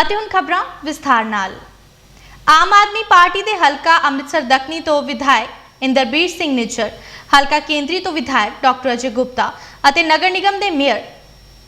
ਅਤੇ ਹੁਣ ਖਬਰਾਂ ਵਿਸਥਾਰ ਨਾਲ। ਆਮ ਆਦਮੀ ਪਾਰਟੀ ਦੇ ਹਲਕਾ ਅੰਮ੍ਰਿਤਸਰ ਦਖਣੀ ਤੋਂ ਵਿਧਾਇਕ ਇੰਦਰਬੀਰ ਸਿੰਘ ਨਿੱਜਰ, ਹਲਕਾ ਕੇਂਦਰੀ ਤੋਂ ਵਿਧਾਇਕ ਡਾਕਟਰ ਅਜੇ ਗੁਪਤਾ ਅਤੇ ਨਗਰ ਨਿਗਮ ਦੇ ਮੇਅਰ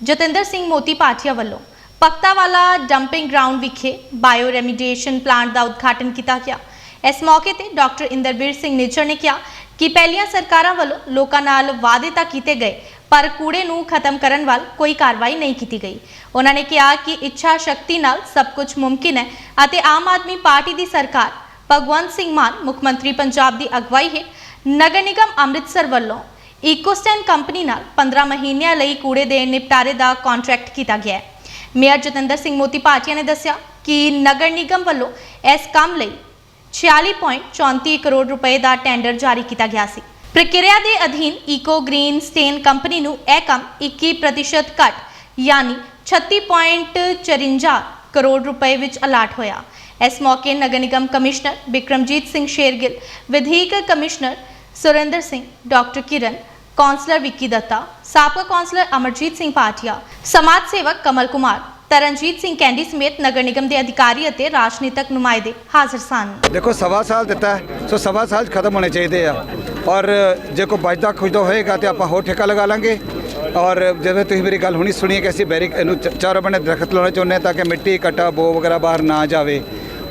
ਜਤਿੰਦਰ ਸਿੰਘ ਮੋਤੀ ਪਾਟਿਆ ਵੱਲੋਂ ਪਖਤਾਵਾਲਾ ਡੰਪਿੰਗ ਗਰਾਊਂਡ ਵਿਖੇ ਬਾਇਓ ਰੈਮੀਡੀਏਸ਼ਨ ਪਲਾਂਟ ਦਾ ਉਦਘਾਟਨ ਕੀਤਾ ਗਿਆ। ਇਸ ਮੌਕੇ ਤੇ ਡਾਕਟਰ ਇੰਦਰਬੀਰ ਸਿੰਘ ਨਿੱਜਰ ਨੇ ਕਿਹਾ ਕਿ ਪਹਿਲੀਆਂ ਸਰਕਾਰਾਂ ਵੱਲੋਂ ਲੋਕਾਂ ਨਾਲ ਵਾਅਦੇ ਤਾਂ ਕੀਤੇ ਗਏ, ਪਰ ਕੂੜੇ ਨੂੰ ਖਤਮ ਕਰਨ ਵੱਲ ਕੋਈ ਕਾਰਵਾਈ ਨਹੀਂ ਕੀਤੀ ਗਈ। ਉਹਨਾਂ ਨੇ ਕਿਹਾ ਕਿ ਇੱਛਾ ਸ਼ਕਤੀ ਨਾਲ ਸਭ ਕੁਝ ਮੁਮਕਿਨ ਹੈ ਅਤੇ ਆਮ ਆਦਮੀ ਪਾਰਟੀ ਦੀ ਸਰਕਾਰ ਭਗਵੰਤ ਸਿੰਘ ਮਾਨ, ਮੁੱਖ ਮੰਤਰੀ ਪੰਜਾਬ ਦੀ ਅਗਵਾਈ ਹੈ ਨਗਰ ਨਿਗਮ ਅੰਮ੍ਰਿਤਸਰ ਵੱਲੋਂ ਇਕੋਸਟੈਨ ਕੰਪਨੀ ਨਾਲ 15 ਮਹੀਨਿਆਂ ਲਈ ਕੂੜੇ ਦੇ ਨਿਪਟਾਰੇ ਦਾ ਕੰਟਰੈਕਟ ਕੀਤਾ ਗਿਆ ਹੈ। ਮੇਅਰ ਜਤਿੰਦਰ ਸਿੰਘ ਮੋਤੀ ਭਾਟੀਆ ਨੇ ਦੱਸਿਆ ਕਿ ਨਗਰ ਨਿਗਮ ਵੱਲੋਂ ਇਸ ਕੰਮ ਲਈ 46.34 ਕਰੋੜ ਰੁਪਏ ਦਾ ਟੈਂਡਰ ਜਾਰੀ ਕੀਤਾ ਗਿਆ ਸੀ। ਪ੍ਰਕਿਰਿਆ ਦੇ ਅਧੀਨ ਈਕੋ ਗ੍ਰੀਨ ਸਟੇਨ ਕੰਪਨੀ ਨੂੰ ਇਹ ਕੰਮ 21% ਘੱਟ, ਯਾਨੀ 36.54 ਕਰੋੜ ਰੁਪਏ ਵਿੱਚ ਅਲਾਟ ਹੋਇਆ। ਇਸ ਮੌਕੇ ਨਗਰ ਨਿਗਮ commissioner Bikramjit Singh Shergill, ਵਿਧੀਕ commissioner Surinder Singh, doctor Kiran, councillor Vicky Datta, ਸਾਬਕਾ ਕੌਂਸਲਰ ਅਮਰਜੀਤ ਸਿੰਘ ਪਾਟਿਆ, ਸਮਾਜ ਸੇਵਕ ਕਮਲ ਕੁਮਾਰ ਤਰਨਜੀਤ ਸਿੰਘ ਕੈਂਡੀ ਸਮੇਤ ਨਗਰ ਨਿਗਮ ਦੇ ਅਧਿਕਾਰੀ ਅਤੇ ਰਾਜਨੀਤਿਕ ਨੁਮਾਇੰਦੇ ਹਾਜ਼ਰ ਸਨ। ਦੇਖੋ, ਸਵਾ ਸਾਲ ਦਿੱਤਾ ਹੈ, ਸੋ ਸਵਾ ਸਾਲ 'ਚ ਖਤਮ ਹੋਣੇ ਚਾਹੀਦੇ ਆ। ਔਰ ਜੇ ਕੋਈ ਬਚਦਾ ਖੁਜਦਾ ਹੋਏਗਾ ਤੇ ਆਪਾਂ ਹੋਰ ਠੇਕਾ ਲਗਾ ਲਾਂਗੇ। ਔਰ ਜਿਵੇਂ ਤੁਸੀਂ ਮੇਰੀ ਗੱਲ ਹੁਣੀ ਸੁਣੀ ਹੈ ਕਿ ਅਸੀਂ ਬੈਰਿਕ ਇਹਨੂੰ ਚ- ਚਾਰੋਂ ਬੰਨੇ ਦਰਖਤ ਲਾਉਣੇ ਚਾਹੁੰਦੇ ਹਾਂ ਤਾਂ ਕਿ ਮਿੱਟੀ, ਕਟਾ, ਬੋ ਵਗੈਰਾ ਬਾਹਰ ਨਾ ਜਾਵੇ।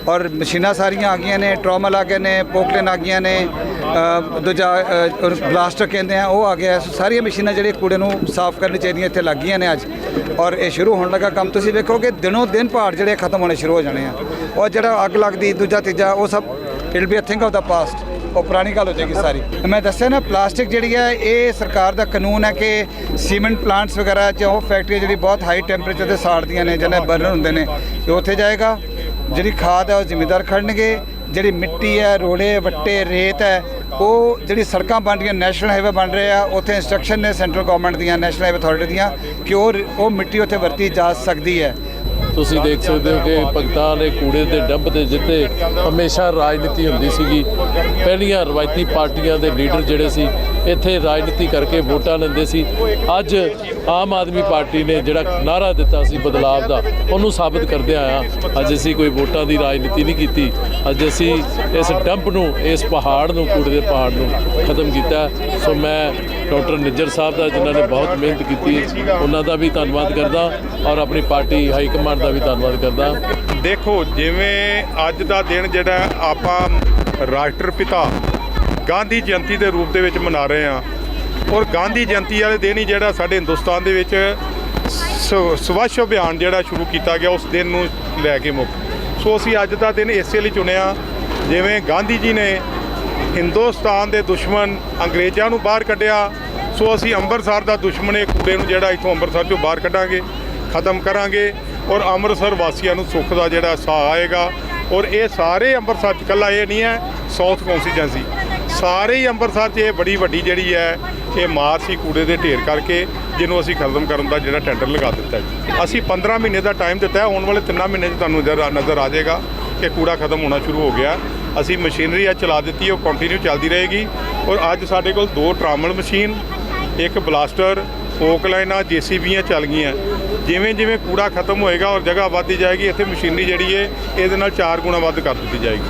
ਔਰ ਮਸ਼ੀਨਾਂ ਸਾਰੀਆਂ ਆ ਗਈਆਂ ਨੇ ਟਰੋਮਲ ਆ ਗਏ ਨੇ, ਪੋਕਲੇਨ ਆ ਗਈਆਂ ਨੇ ਦੂਜਾ ਬਲਾਸਟਰ ਕਹਿੰਦੇ ਆ, ਉਹ ਆ ਗਿਆ। ਸਾਰੀਆਂ ਮਸ਼ੀਨਾਂ ਜਿਹੜੀਆਂ ਕੂੜੇ ਨੂੰ ਸਾਫ਼ ਕਰਨੀ ਚਾਹੀਦੀਆਂ ਇੱਥੇ ਲੱਗ ਗਈਆਂ ਨੇ ਅੱਜ। ਔਰ ਇਹ ਸ਼ੁਰੂ ਹੋਣ ਲੱਗਾ ਕੰਮ। ਤੁਸੀਂ ਵੇਖੋਗੇ, ਦਿਨੋਂ ਦਿਨ ਪਹਾੜ ਜਿਹੜੇ ਖਤਮ ਹੋਣੇ ਸ਼ੁਰੂ ਹੋ ਜਾਣੇ ਆ। ਔਰ ਜਿਹੜਾ ਅੱਗ ਲੱਗਦੀ, ਦੂਜਾ, ਤੀਜਾ, ਉਹ ਸਭ it be a think of the past ਉਹ ਪੁਰਾਣੀ ਗੱਲ ਹੋ ਜਾਏਗੀ ਸਾਰੀ। ਮੈਂ ਦੱਸਿਆ ਨਾ ਪਲਾਸਟਿਕ ਜਿਹੜੀ ਹੈ, ਇਹ ਸਰਕਾਰ ਦਾ ਕਾਨੂੰਨ ਹੈ ਕਿ ਸੀਮੈਂਟ ਪਲਾਂਟਸ ਵਗੈਰਾ ਜਾਂ ਉਹ ਫੈਕਟਰੀ ਜਿਹੜੀ ਬਹੁਤ ਹਾਈ ਟੈਂਪਰੇਚਰ ਤੇ ਸਾੜਦੀਆਂ ਨੇ, ਜਿਹਨੇ ਬਰਨਰ ਹੁੰਦੇ ਨੇ ਇਹ ਉੱਥੇ ਜਾਏਗਾ। ਜਿਹੜੀ ਖਾਦ ਹੈ ਉਹ ਜ਼ਿਮੀਦਾਰ ਖੜਨਗੇ, ਜਿਹੜੀ ਮਿੱਟੀ ਹੈ, ਰੋੜੇ, ਵੱਟੇ, ਰੇਤ ਹੈ, ਉਹ ਜਿਹੜੀ ਸੜਕਾਂ ਬਣ ਰਹੀਆਂ, ਨੈਸ਼ਨਲ ਹਾਈਵੇ ਬਣ ਰਹੇ ਆ, ਉੱਥੇ ਇੰਸਟਰਕਸ਼ਨ ਨੇ ਸੈਂਟਰਲ ਗਵਰਨਮੈਂਟ ਦੀਆਂ ਨੈਸ਼ਨਲ ਹਾਈਵੇ ਅਥਾਰਟੀ ਦੀਆਂ ਕਿ ਉਹ ਉਹ ਮਿੱਟੀ ਉੱਥੇ ਵਰਤੀ ਜਾ ਸਕਦੀ ਹੈ। ਤੁਸੀਂ ਦੇਖ ਸਕਦੇ ਹੋ ਕਿ ਭਗਤਾਂ ਦੇ ਕੂੜੇ ਦੇ ਡੰਪ ਦੇ ਜਿੱਤੇ ਹਮੇਸ਼ਾ ਰਾਜਨੀਤੀ ਹੁੰਦੀ ਸੀਗੀ। ਪਹਿਲੀਆਂ ਰਵਾਇਤੀ ਪਾਰਟੀਆਂ ਦੇ ਲੀਡਰ ਜਿਹੜੇ ਸੀ, ਇੱਥੇ ਰਾਜਨੀਤੀ ਕਰਕੇ ਵੋਟਾਂ ਲੈਂਦੇ ਸੀ। ਅੱਜ ਆਮ ਆਦਮੀ ਪਾਰਟੀ ਨੇ ਜਿਹੜਾ ਨਾਰਾ ਦਿੱਤਾ ਸੀ ਬਦਲਾਵ ਦਾ, ਉਹਨੂੰ ਸਾਬਤ ਕਰਦੇ ਆਇਆ ਅੱਜ ਅਸੀਂ ਕੋਈ ਵੋਟਾਂ ਦੀ ਰਾਜਨੀਤੀ ਨਹੀਂ ਕੀਤੀ। ਅੱਜ ਅਸੀਂ ਇਸ ਡੰਪ ਨੂੰ, ਇਸ ਪਹਾੜ ਨੂੰ, ਕੂੜੇ ਦੇ ਪਹਾੜ ਨੂੰ ਖਤਮ ਕੀਤਾ। ਸੋ ਮੈਂ ਡਾਕਟਰ ਨਿੱਜਰ ਸਾਹਿਬ ਦਾ, ਜਿਨ੍ਹਾਂ ਨੇ ਬਹੁਤ ਮਿਹਨਤ ਕੀਤੀ ਉਹਨਾਂ ਦਾ ਵੀ ਧੰਨਵਾਦ ਕਰਦਾ ਔਰ ਆਪਣੀ ਪਾਰਟੀ ਹਾਈ ਕਮਾਂਡ ਦਾ ਵੀ ਧੰਨਵਾਦ ਕਰਦਾ। ਦੇਖੋ, ਜਿਵੇਂ ਅੱਜ ਦਾ ਦਿਨ ਜਿਹੜਾ ਆਪਾਂ ਰਾਸ਼ਟਰ ਪਿਤਾ ਗਾਂਧੀ ਜਯੰਤੀ ਦੇ ਰੂਪ ਦੇ ਵਿੱਚ ਮਨਾ ਰਹੇ ਹਾਂ। ਔਰ ਗਾਂਧੀ ਜਯੰਤੀ ਵਾਲੇ ਦਿਨ ਹੀ ਜਿਹੜਾ ਸਾਡੇ ਹਿੰਦੁਸਤਾਨ ਦੇ ਵਿੱਚ ਸ- ਸਵੱਛ ਅਭਿਆਨ ਜਿਹੜਾ ਸ਼ੁਰੂ ਕੀਤਾ ਗਿਆ, ਉਸ ਦਿਨ ਨੂੰ ਲੈ ਕੇ ਮੁੱਖ। ਸੋ ਅਸੀਂ ਅੱਜ ਦਾ ਦਿਨ ਇਸੇ ਲਈ ਚੁਣਿਆ, ਜਿਵੇਂ ਗਾਂਧੀ ਜੀ ਨੇ ਹਿੰਦੁਸਤਾਨ ਦੇ ਦੁਸ਼ਮਣ ਅੰਗਰੇਜ਼ਾਂ ਨੂੰ ਬਾਹਰ ਕੱਢਿਆ। ਸੋ ਅਸੀਂ ਅੰਮ੍ਰਿਤਸਰ ਦਾ ਦੁਸ਼ਮਣ ਇਹ ਕੂੜੇ ਨੂੰ ਜਿਹੜਾ ਇੱਥੋਂ ਅੰਮ੍ਰਿਤਸਰ ਚੋਂ ਬਾਹਰ ਕੱਢਾਂਗੇ, ਖਤਮ ਕਰਾਂਗੇ ਔਰ ਅੰਮ੍ਰਿਤਸਰ ਵਾਸੀਆਂ ਨੂੰ ਸੁੱਖ ਦਾ ਜਿਹੜਾ ਸਾਹ ਆਏਗਾ। ਔਰ ਇਹ ਸਾਰੇ ਅੰਮ੍ਰਿਤਸਰ ਚ ਇਕੱਲਾ ਇਹ ਨਹੀਂ ਹੈ ਸਾਊਥ ਕੌਂਸਟੀਚੁਐਂਸੀ ਸਾਰੇ ਹੀ ਅੰਮ੍ਰਿਤਸਰ 'ਚ ਇਹ ਬੜੀ ਵੱਡੀ ਜਿਹੜੀ ਹੈ, ਇਹ ਮਾਰ ਸੀ ਕੂੜੇ ਦੇ ਢੇਰ ਕਰਕੇ, ਜਿਹਨੂੰ ਅਸੀਂ ਖਤਮ ਕਰਨ ਦਾ ਜਿਹੜਾ ਟੈਂਡਰ ਲਗਾ ਦਿੱਤਾ ਜੀ। ਅਸੀਂ 15 ਮਹੀਨੇ ਦਾ ਟਾਈਮ ਦਿੱਤਾ ਹੈ, ਆਉਣ ਵਾਲੇ 3 ਮਹੀਨੇ 'ਚ ਤੁਹਾਨੂੰ ਨਜ਼ਰ ਨਜ਼ਰ ਆ ਜਾਏਗਾ ਕਿ ਕੂੜਾ ਖਤਮ ਹੋਣਾ ਸ਼ੁਰੂ ਹੋ ਗਿਆ। ਅਸੀਂ ਮਸ਼ੀਨਰੀ ਅੱਜ ਚਲਾ ਦਿੱਤੀ, ਉਹ ਕੰਟੀਨਿਊ ਚੱਲਦੀ ਰਹੇਗੀ। ਔਰ ਅੱਜ ਸਾਡੇ ਕੋਲ ਦੋ ਟਰਾਮਲ ਮਸ਼ੀਨ, ਇੱਕ ਬਲਾਸਟਰ, ਫੋਕ ਲਾਈਨਾਂ, ਜੀਸੀਬੀਆਂ ਚੱਲ ਗਈਆਂ। ਜਿਵੇਂ ਜਿਵੇਂ ਕੂੜਾ ਖਤਮ ਹੋਏਗਾ ਔਰ ਜਗ੍ਹਾ ਵੱਧਦੀ ਜਾਏਗੀ, ਇੱਥੇ ਮਸ਼ੀਨਰੀ ਜਿਹੜੀ ਹੈ ਇਹਦੇ ਨਾਲ ਚਾਰ ਗੁਣਾ ਵੱਧ ਕਰ ਦਿੱਤੀ ਜਾਏਗੀ।